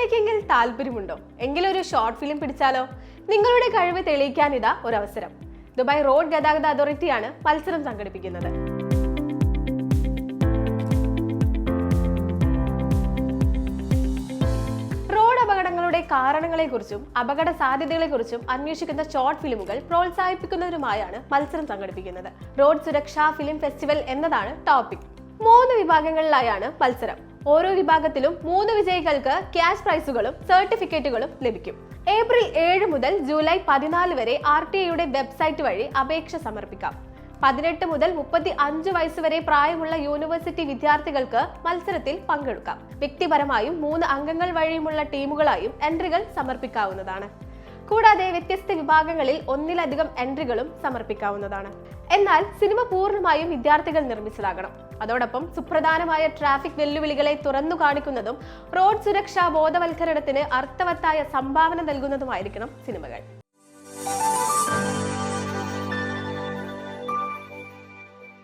മേക്കിങ്ങിൽ താല്പര്യമുണ്ടോ? എങ്കിലൊരു short film പിടിച്ചാലോ? നിങ്ങളുടെ കഴിവ് തെളിയിക്കാൻ ഇതാ ഒരു അവസരം ദുബായ് റോഡ് ഗതാഗത അതോറിറ്റിയാണ് മത്സരം സംഘടിപ്പിക്കുന്നത്. റോഡ് അപകടങ്ങളുടെ കാരണങ്ങളെക്കുറിച്ചും അപകട സാധ്യതകളെക്കുറിച്ചും അന്വേഷിക്കുന്ന ഷോർട്ട് ഫിലിമുകൾ പ്രോത്സാഹിപ്പിക്കുന്നതിനുമായാണ് മത്സരം സംഘടിപ്പിക്കുന്നത്. റോഡ് സുരക്ഷാ ഫിലിം ഫെസ്റ്റിവൽ എന്നതാണ് ടോപ്പിക് മൂന്ന് വിഭാഗങ്ങളിലായാണ് മത്സരം. ഓരോ വിഭാഗത്തിലും മൂന്ന് വിജയികൾക്ക് ക്യാഷ് പ്രൈസുകളും സർട്ടിഫിക്കറ്റുകളും ലഭിക്കും. ഏപ്രിൽ ഏഴ് മുതൽ ജൂലൈ പതിനാല് വരെ ആർ ടി ഐയുടെ വെബ്സൈറ്റ് വഴി അപേക്ഷ സമർപ്പിക്കാം. പതിനെട്ട് മുതൽ മുപ്പത്തി അഞ്ച് വയസ്സ് വരെ പ്രായമുള്ള യൂണിവേഴ്സിറ്റി വിദ്യാർത്ഥികൾക്ക് മത്സരത്തിൽ പങ്കെടുക്കാം. വ്യക്തിപരമായും മൂന്ന് അംഗങ്ങൾ വഴിയുമുള്ള ടീമുകളായും എൻട്രികൾ സമർപ്പിക്കാവുന്നതാണ്. കൂടാതെ വ്യത്യസ്ത വിഭാഗങ്ങളിൽ ഒന്നിലധികം എൻട്രികളും സമർപ്പിക്കാവുന്നതാണ്. എന്നാൽ സിനിമ പൂർണമായും വിദ്യാർത്ഥികൾ നിർമ്മിച്ചതാകണം. അതോടൊപ്പം സുപ്രധാനമായ ട്രാഫിക് വെല്ലുവിളികളെ തുറന്നു കാണിക്കുന്നതും റോഡ് സുരക്ഷാ ബോധവൽക്കരണത്തിന് അർത്ഥവത്തായ സംഭാവന നൽകുന്നതുമായിരിക്കണം സിനിമകൾ.